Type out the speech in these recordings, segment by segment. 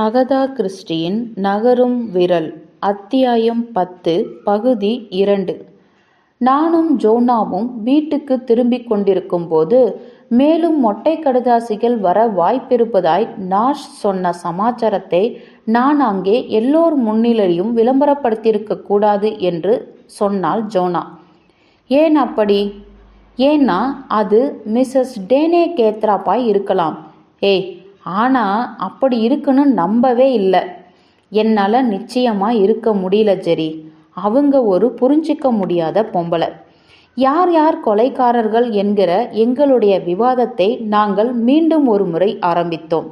Agatha கிறிஸ்டியின் நகரும் விரல் அத்தியாயம் பத்து பகுதி இரண்டு. நானும் ஜோனாவும் வீட்டுக்கு திரும்பிக் கொண்டிருக்கும் போது மேலும் மொட்டை கடுதாசிகள் வர வாய்ப்பிருப்பதாய் நாஷ் சொன்ன சமாச்சாரத்தை நான் அங்கே எல்லோர் முன்னிலையும் விளம்பரப்படுத்தியிருக்க கூடாது என்று சொன்னாள் ஜோனா. ஏன் அப்படி? ஏன்னா அது மிஸ்ஸஸ் டேனே கேத்ராப்பாய் இருக்கலாம். ஏய் ஆனால் அப்படி இருக்குன்னு நம்பவே இல்லை. என்னால் நிச்சயமாக இருக்க முடியல ஜெரி. அவங்க ஒரு புரிஞ்சிக்க முடியாத பொம்பளை. யார் யார் கொலைக்காரர்கள் என்கிற எங்களுடைய விவாதத்தை நாங்கள் மீண்டும் ஒரு முறை ஆரம்பித்தோம்.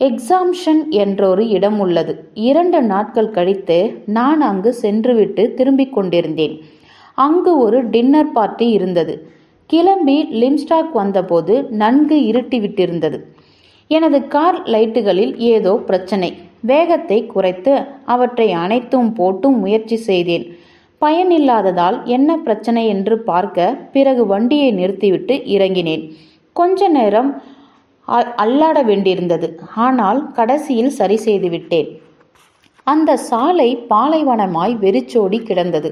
எக்ஸாம்ஷன் என்றொரு இடம் உள்ளது. இரண்டு நாட்கள் கழித்து நான் அங்கு சென்றுவிட்டு திரும்பிக் கொண்டிருந்தேன். அங்கு ஒரு டின்னர் பார்ட்டி இருந்தது. கிளம்பி லிம்ஸ்டாக் வந்தபோது நன்கு இருட்டிவிட்டிருந்தது. எனது கார் லைட்டுகளில் ஏதோ பிரச்சனை. வேகத்தை குறைத்து அவற்றை அனைத்தும் போட்டும் முயற்சி செய்தேன். பயனில்லாததால் என்ன பிரச்சனை என்று பார்க்க பிறகு வண்டியை நிறுத்திவிட்டு இறங்கினேன். கொஞ்ச நேரம் அல்லாட வேண்டியிருந்தது. ஆனால் கடைசியில் சரி செய்து விட்டேன். அந்த சாலை பாலைவனமாய் வெறிச்சோடி கிடந்தது.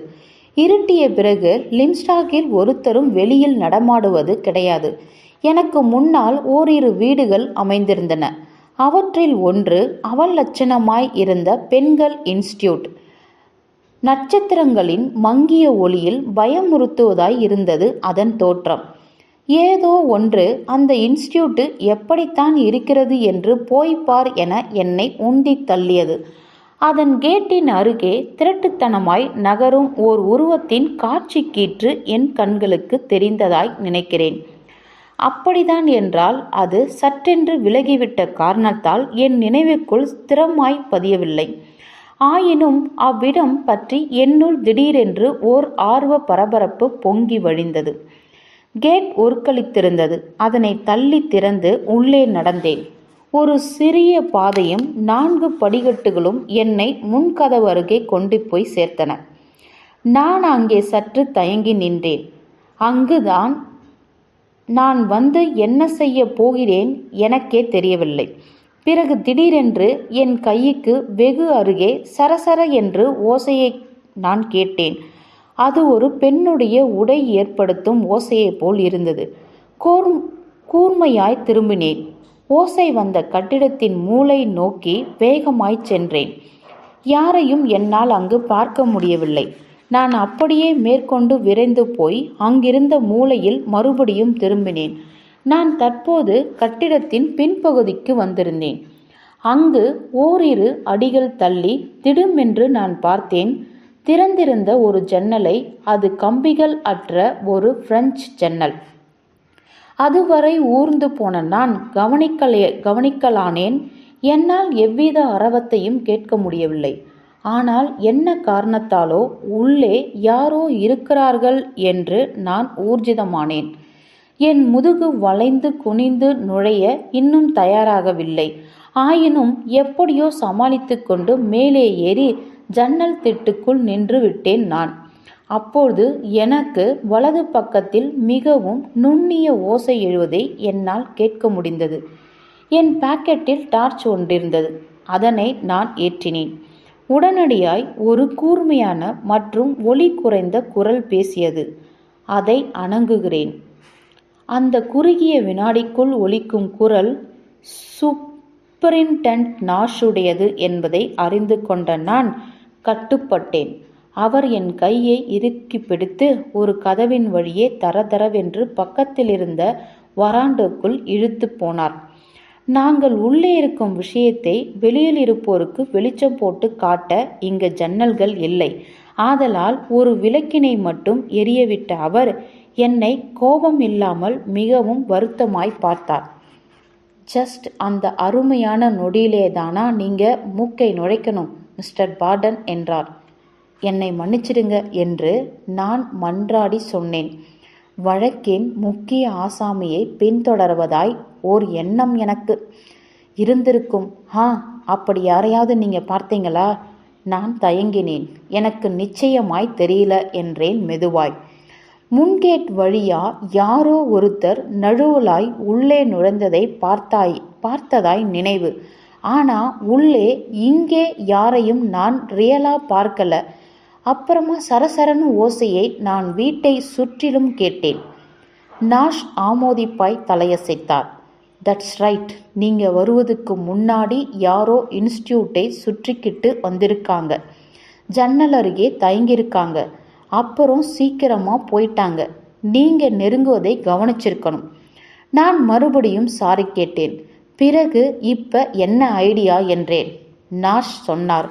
இருட்டிய பிறகு லிம்ஸ்டாக்கில் ஒருத்தரும் வெளியில் நடமாடுவது கிடையாது. எனக்கு முன்னால் ஓரிரு வீடுகள் அமைந்திருந்தன. அவற்றில் ஒன்று அவல் லட்சணமாய் இருந்த பெண்கள் இன்ஸ்டியூட். நட்சத்திரங்களின் மங்கிய ஒளியில் பயமுறுத்துவதாய் இருந்தது அதன் தோற்றம். ஏதோ ஒன்று அந்த இன்ஸ்டியூட்டு எப்படித்தான் இருக்கிறது என்று போய்ப்பார் என என்னை உந்தி தள்ளியது. அதன் கேட்டின் அருகே திரட்டுத்தனமாய் நகரும் ஓர் உருவத்தின் காட்சி கீற்று என் கண்களுக்கு தெரிந்ததாய் நினைக்கிறேன். அப்படிதான் என்றால் அது சற்றென்று விலகிவிட்ட காரணத்தால் என் நினைவுக்குள் ஸ்திரமாய் பதியவில்லை. ஆயினும் அவ்விடம் பற்றி என்னுள் திடீரென்று ஓர் ஆர்வ பரபரப்பு பொங்கி வழிந்தது. கேட் ஒருக்களித்திருந்தது. அதனை தள்ளி திறந்து உள்ளே நடந்தேன். ஒரு சிறிய பாதையும் நான்கு படிக்கட்டுகளும் என்னை முன்கதவு அருகே கொண்டு போய் சேர்த்தன. நான் அங்கே சற்று தயங்கி நின்றேன். அங்குதான் நான் வந்து என்ன செய்ய போகிறேன் எனக்கே தெரியவில்லை. பிறகு திடீரென்று என் கைக்கு வெகு அருகே சரசர என்று ஓசையை நான் கேட்டேன். அது ஒரு பெண்ணுடைய உடை ஏற்படுத்தும் ஓசையைப் போல் இருந்தது. கூர் கூர்மையாய் திரும்பினேன். ஓசை வந்த கட்டிடத்தின் மூளை நோக்கி வேகமாய் சென்றேன். யாரையும் என்னால் அங்கு பார்க்க முடியவில்லை. நான் அப்படியே மேற்கொண்டு விரைந்து போய் அங்கிருந்த மூலையில் மறுபடியும் திரும்பினேன். நான் தற்போது கட்டிடத்தின் பின்பகுதிக்கு வந்திருந்தேன். அங்கு ஓரிரு அடிகள் தள்ளி திடுமென்று நான் பார்த்தேன். திறந்திருந்த ஒரு ஜன்னலை அது கம்பிகள் அற்ற ஒரு பிரெஞ்சு ஜன்னல். அதுவரை ஊர்ந்து போன நான் கவனிக்கலே கவனிக்கலானேன். என்னால் எவ்வித அரவத்தையும் கேட்க முடியவில்லை. ஆனால் என்ன காரணத்தாலோ உள்ளே யாரோ இருக்கிறார்கள் என்று நான் ஊர்ஜிதமானேன். என் முதுகு வளைந்து குனிந்து நுழைய இன்னும் தயாராகவில்லை. ஆயினும் எப்படியோ சமாளித்து கொண்டு மேலே ஏறி ஜன்னல் திட்டுக்குள் நின்று விட்டேன் நான். அப்போது எனக்கு வலது பக்கத்தில் மிகவும் நுண்ணிய ஓசை எழுவதை என்னால் கேட்க முடிந்தது. என் பாக்கெட்டில் டார்ச் ஒன்றிருந்தது. அதனை நான் ஏற்றினேன். உடனடியாய் ஒரு கூர்மையான மற்றும் ஒலி குறைந்த குரல் பேசியது. அதை அணங்குகிறேன். அந்த குறுகிய வினாடிக்குள் ஒலிக்கும் குரல் சூப்பரிண்டன்ட் நாஷுடையது என்பதை அறிந்து கொண்ட நான் கட்டுப்பட்டேன். அவர் என் கையை இறுக்கி பிடித்து ஒரு கதவின் வழியே தரதரவென்று பக்கத்திலிருந்த வராண்டுக்குள் இழுத்து போனார். நாங்கள் உள்ளே இருக்கும் விஷயத்தை வெளியில் இருப்போருக்கு வெளிச்சம் போட்டு காட்ட இங்கு ஜன்னல்கள் இல்லை. ஆதலால் ஒரு விளக்கினை மட்டும் எரியவிட்ட அவர் என்னை கோபம் இல்லாமல் மிகவும் வருத்தமாய் பார்த்தார். ஜஸ்ட் அந்த அருமையான நொடியிலே தானா நீங்க மூக்கை நுழைக்கணும் மிஸ்டர் பார்டன் என்றார். என்னை மன்னிச்சிடுங்க என்று நான் மன்றாடி சொன்னேன். வழக்கின் முக்கிய ஆசாமியை பின்தொடர்வதாய் ஓர் எண்ணம் எனக்கு இருந்திருக்கும். ஆ அப்படி யாரையாவது நீங்க பார்த்தீங்களா? நான் தயங்கினேன். எனக்கு நிச்சயமாய் தெரியல என்றேன் மெதுவாய். முன்கேட் வழியா யாரோ ஒருத்தர் நழுவலாய் உள்ளே நுழைந்ததை பார்த்தாய் பார்த்ததாய் நினைவு. ஆனால் உள்ளே இங்கே யாரையும் நான் ரியலாக பார்க்கல. அப்புறமா சரசரனு ஓசையை நான் வீட்டை சுற்றிலும் கேட்டேன். நாஷ் ஆமோதிப்பாய் தலையசைத்தார். தட்ஸ் ரைட் நீங்கள் வருவதுக்கு முன்னாடி யாரோ இன்ஸ்டியூட்டை சுற்றிக்கிட்டு வந்திருக்காங்க. ஜன்னல் அருகே தயங்கியிருக்காங்க. அப்புறம் சீக்கிரமாக போயிட்டாங்க. நீங்கள் நெருங்குவதை கவனிச்சிருக்கணும். நான் மறுபடியும் சாரி கேட்டேன். பிறகு இப்போ என்ன ஐடியா என்றேன். நாஷ் சொன்னார்.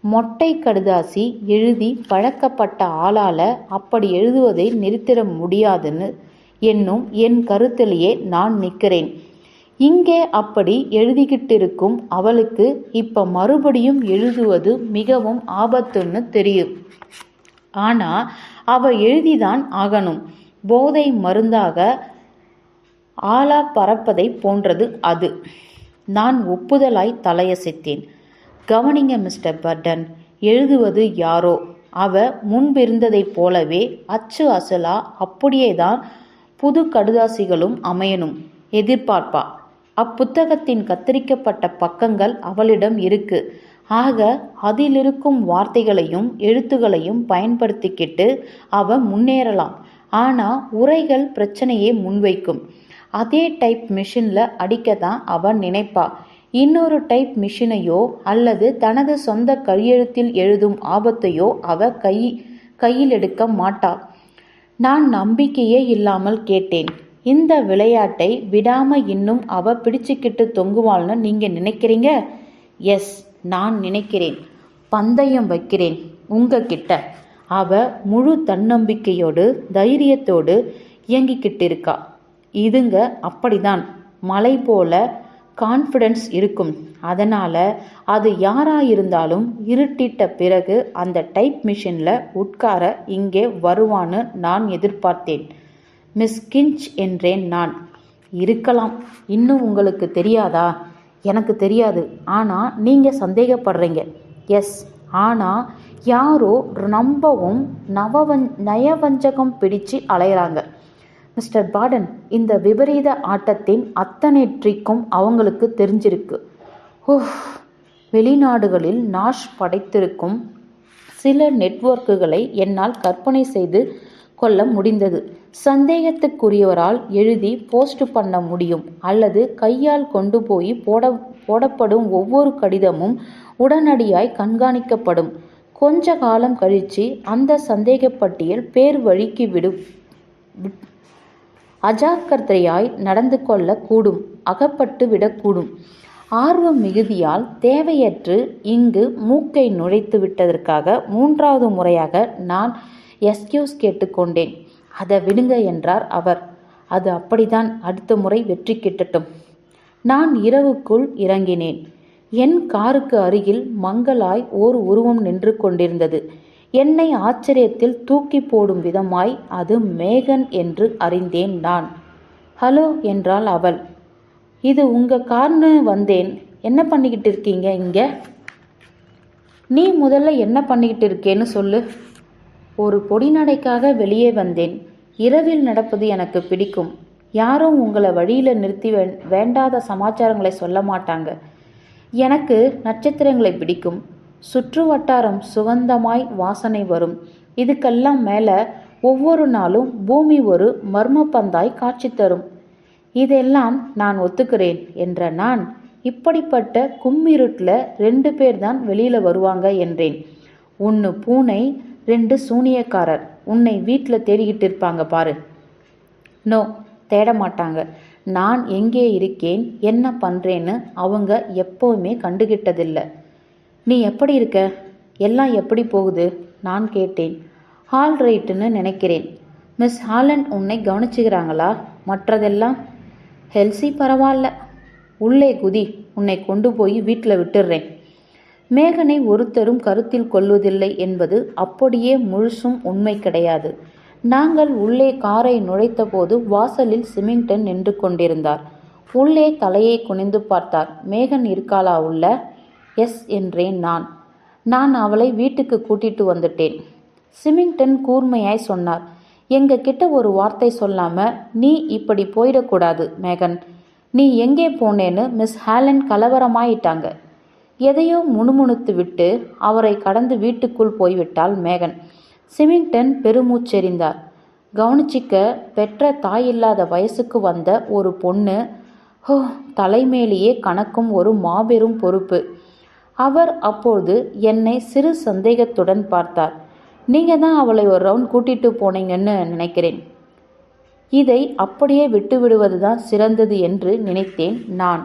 மொட்டை கடுதாசி எழுதி பழக்கப்பட்ட ஆளால் அப்படி எழுதுவதை நிறுத்திட முடியாதுன்னு. என்னும் என் கருத்திலேயே நான் நிற்கிறேன். இங்கே அப்படி எழுதிக்கிட்டு இருக்கும் அவளுக்கு இப்போ மறுபடியும் எழுதுவது மிகவும் ஆபத்துன்னு தெரியும். ஆனால் அவ எழுதிதான் ஆகணும். போதை மருந்தாக ஆளா பறப்பதை போன்றது அது. நான் ஒப்புதலாய் தலையசைத்தேன். கவனிங்க மிஸ்டர் பர்டன் எழுதுவது யாரோ? அவ முன்பிருந்ததைப் போலவே அச்சு அசலா அப்படியே தான் புது கடுதாசிகளும் அமையணும். எதிர்பார்ப்பா? அப்புத்தகத்தின் கத்தரிக்கப்பட்ட பக்கங்கள் அவளிடம் இருக்கு. ஆக அதிலிருக்கும் வார்த்தைகளையும் எழுத்துகளையும் பயன்படுத்திக்கிட்டு அவ முன்னேறலாம். ஆனால் உரைகள் பிரச்சனையை முன்வைக்கும். அதே டைப் மிஷினில் அடிக்க தான் அவன் நினைப்பா. இன்னொரு டைப் மிஷினையோ அல்லது தனது சொந்த கையெழுத்தில் எழுதும் ஆபத்தையோ அவ கை கையில் எடுக்க மாட்டா. நான் நம்பிக்கையே இல்லாமல் கேட்டேன். இந்த விளையாட்டை விடாம இன்னும் அவ பிடிச்சுக்கிட்டு தொங்குவாள்னு நீங்க நினைக்கிறீங்க? எஸ் நான் நினைக்கிறேன். பந்தயம் வைக்கிறேன் உங்ககிட்ட. அவ முழு தன்னம்பிக்கையோடு தைரியத்தோடு இயங்கிக்கிட்டு இருக்கா இதுங்க அப்படிதான். மலை போல கான்ஃபிடென்ஸ் இருக்கும். அதனால் அது யாராக இருந்தாலும் இருட்டிட்ட பிறகு அந்த டைப் மிஷினில் உட்கார இங்கே வருவான்னு நான் எதிர்பார்த்தேன். மிஸ் கிஞ்ச் என்றேன் நான். இருக்கலாம். இன்னும் உங்களுக்கு தெரியாதா? எனக்கு தெரியாது. ஆனால் நீங்கள் சந்தேகப்படுறீங்க. எஸ். ஆனால் யாரோ நம்பவும் நவவன் நயவஞ்சகம் பிடிச்சு அலையிறாங்க. மிஸ்டர் பாடன் இந்த விபரீத ஆட்டத்தின் அத்தனை ட்ரிக்கும் அவங்களுக்கு தெரிஞ்சிருக்கு. ஓஹ். வெளிநாடுகளில் நாஷ் படைத்திருக்கும் சில நெட்வொர்க்குகளை என்னால் கற்பனை செய்து கொள்ள முடிந்தது. சந்தேகத்துக்குரியவரால் எழுதி போஸ்ட் பண்ண முடியும். அல்லது கையால் கொண்டு போய் போட போடப்படும் ஒவ்வொரு கடிதமும் உடனடியாய் கண்காணிக்கப்படும். கொஞ்ச காலம் கழித்து அந்த சந்தேகப்பட்டியல் பேர் வழிக்கு விடும் அஜாக்கிரதையாய் நடந்து கொள்ளக்கூடும் அகப்பட்டு விடக்கூடும் ஆர்வம் மிகுதியால் தேவையற்று இங்கு மூக்கை நுழைத்து விட்டதற்காக மூன்றாவது முறையாக நான் எஸ்கியூஸ் கேட்டுக்கொண்டேன். அதை விடுங்க என்றார் அவர். அது அப்படிதான் அடுத்த முறை வெற்றி கிட்டட்டும். நான் இரவுக்குள் இறங்கினேன். என் காருக்கு அருகில் மங்களாய் ஓர் உருவம் நின்று கொண்டிருந்தது. என்னை ஆச்சரியத்தில் தூக்கி போடும் விதமாய் அது மேகன் என்று அறிந்தேன் நான். ஹலோ என்றாள் அவள். இது உங்க கார்னு வந்தேன். என்ன பண்ணிக்கிட்டு இருக்கீங்க இங்க? நீ முதல்ல என்ன பண்ணிக்கிட்டு இருக்கேன்னு சொல்லு. ஒரு பொடிநடைக்காக வெளியே வந்தேன். இரவில் நடப்பது எனக்கு பிடிக்கும். யாரும் உங்களை வழியில் நிறுத்தி வேண்டாத சமாச்சாரங்களை சொல்ல மாட்டாங்க. எனக்கு நட்சத்திரங்களை பிடிக்கும். சுற்று வட்டாரம் சுகந்தமாய் வாசனை வரும். இதுக்கெல்லாம் மேலே ஒவ்வொரு நாளும் பூமி ஒரு மர்ம பந்தாய் காட்சி தரும். இதெல்லாம் நான் ஒத்துக்கிறேன் என்ற நான் இப்படிப்பட்ட கும்மிருட்டில் ரெண்டு பேர் தான் வெளியில் வருவாங்க என்றேன். ஒன்று பூனை ரெண்டு சூனியக்காரர் உன்னை வீட்டில் தேடிக்கிட்டு இருப்பாங்க பாரு. நோ தேட மாட்டாங்க. நான் எங்கே இருக்கேன் என்ன பண்ணுறேன்னு அவங்க எப்போவுமே கண்டுகிட்டதில்லை. நீ எப்படி இருக்க? எல்லாம் எப்படி போகுது? நான் கேட்டேன். ஹால் ரைட்டுன்னு நினைக்கிறேன். மிஸ் ஹாலண்ட் உன்னை கவனிச்சுக்கிறாங்களா? மற்றதெல்லாம்? ஹெல்சி பரவாயில்ல. உள்ளே குதி உன்னை கொண்டு போய் வீட்டில் விட்டுடுறேன். மேகனை ஒருத்தரும் கருத்தில் கொள்வதில்லை என்பது அப்படியே முழுசும் உண்மை கிடையாது. நாங்கள் உள்ளே காரை நுழைத்தபோது வாசலில் சிமிங்டன் நின்று கொண்டிருந்தார். உள்ளே தலையை குனிந்து பார்த்தார். மேகன் இருக்காளா உள்ள? எஸ் என்றேன் நான். நான் அவளை வீட்டுக்கு கூட்டிட்டு வந்துட்டேன். சிமிங்டன் கூர்மையாய் சொன்னார். எங்க கிட்ட ஒரு வார்த்தை சொல்லாம நீ இப்படி போயிடக்கூடாது மேகன். நீ எங்கே போனேன்னு மிஸ் ஹேலன் கலவரமாயிட்டாங்க. எதையோ முணுமுணுத்து விட்டு அவரை கடந்து வீட்டுக்குள் போய்விட்டாள் மேகன். சிமிங்டன் பெருமூச்செறிந்தார். கவனிச்சிக்க பெற்ற தாயில்லாத வயசுக்கு வந்த ஒரு பொண்ணு ஹோ தலைமேலேயே கணக்கும் ஒரு மாபெரும் பொறுப்பு. அவர் அப்போது என்னை சிறு சந்தேகத்துடன் பார்த்தார். நீங்கள் தான் அவளை ஒரு ரவுண்ட் கூட்டிட்டு போனீங்கன்னு நினைக்கிறேன். இதை அப்படியே விட்டுவிடுவது தான் சிறந்தது என்று நினைத்தேன் நான்.